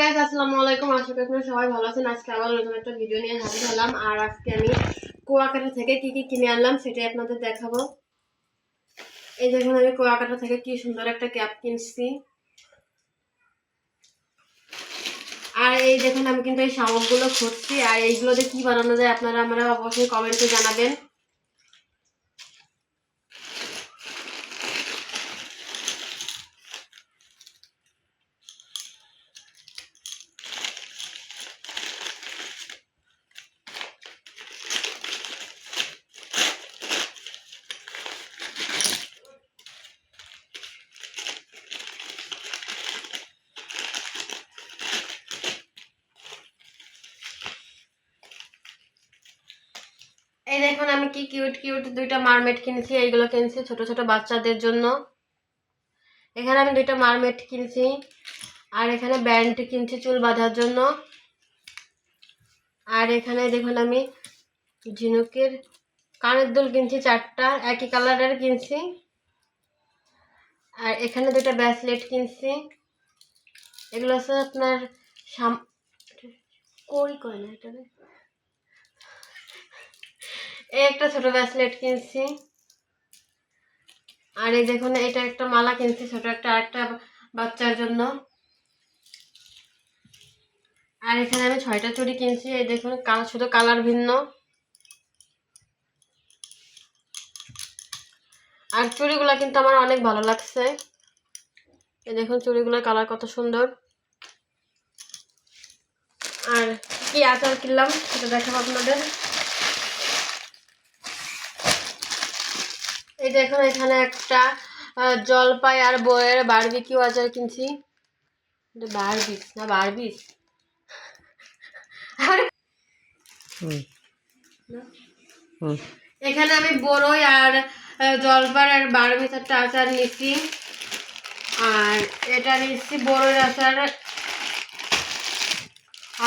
Guys আসসালামু আলাইকুম। আশা করি সবাই ভালো আছেন। আজকে আবার নতুন একটা ভিডিও নিয়ে হাজির হলাম। আর আজকে আমি কুয়াকাটা থেকে কি কি কিনে আনলাম সেটাই আপনাদের দেখাবো। এই দেখুন আমি কুয়াকাটা থেকে কি সুন্দর একটা ক্যাপ কিনছি। আর এই দেখুন, আমি কিন্তু এই শামুকগুলো খুঁজছি। আর এইগুলো দিয়ে কি বানানো যায় আপনারা আমরা অবশ্যই কমেন্টে জানাবেন। এই দেখুন, আমি কি কিউট কিউট দুইটা মারমেট কিনেছি। এইগুলো কিনেছি ছোট ছোট বাচ্চাদের জন্য। এখানে আমি দুইটা মারমেট কিনছি। আর এখানে ব্যান্ড কিনছি চুল বাঁধার জন্য। আর এখানে দেখুন, আমি ঝিনুকের কানের দুল কিনছি চারটা, একই কালারের কিনছি। আর এখানে দুইটা ব্যাসলেট কিনছি। এগুলো হচ্ছে আপনার সাম কই কয় না এটা? এই একটা ছোট ব্যাসলেট কিনছি। আর এই দেখুন, এটা একটা মালা কিনছি, ছোট একটা আরেকটা বাচ্চার জন্য। আর এখানে আমি ছয়টা চুড়ি কিনছি, এই দেখুন শুধু কালার ভিন্ন। আর চুড়িগুলো কিন্তু আমার অনেক ভালো লাগছে। এই দেখুন, চুড়িগুলোর কালার কত সুন্দর। আর কি আচার কিনলাম, সেটা দেখাবো আপনাদের। এই দেখুন এখানে একটা জলপাই আর বইয়ের বারবিকিউ আচার কিনছি। এটা বারবিস না বারবিস এখানে আমি বড়ই আর জলপাই আর বারবিস একটা আচার নিচ্ছি আর এটা নিচ্ছি বড়ইর আচার।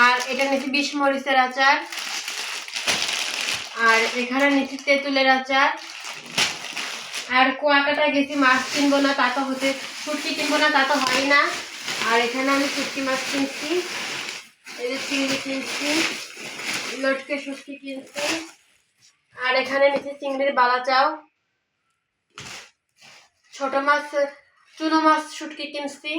আর এটা নিচ্ছি বিষ মরিচের আচার। আর এখানে নিচ্ছি তেঁতুলের আচার। আর কুয়াকাটা গেছি, মাছ কিনবো না, তা তো হতে শুটকি কিনবো না, তা তো হয় না। আর এখানে আমি শুটকি মাছ কিনছি। এই যে চিংড়ি কিনছি, লটকে শুটকি কিনছি। আর এখানে নিচে চিংড়ির বালা চাও। ছোট মাছ, চুনো মাছ শুটকি কিনছি।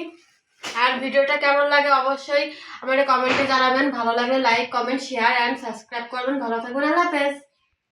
আর ভিডিওটা কেমন লাগে অবশ্যই আমাদের কমেন্টে জানাবেন। ভালো লাগলে like comment share and subscribe করবেন। ভালো থাকবেন। আল্লাহ হাফেজ।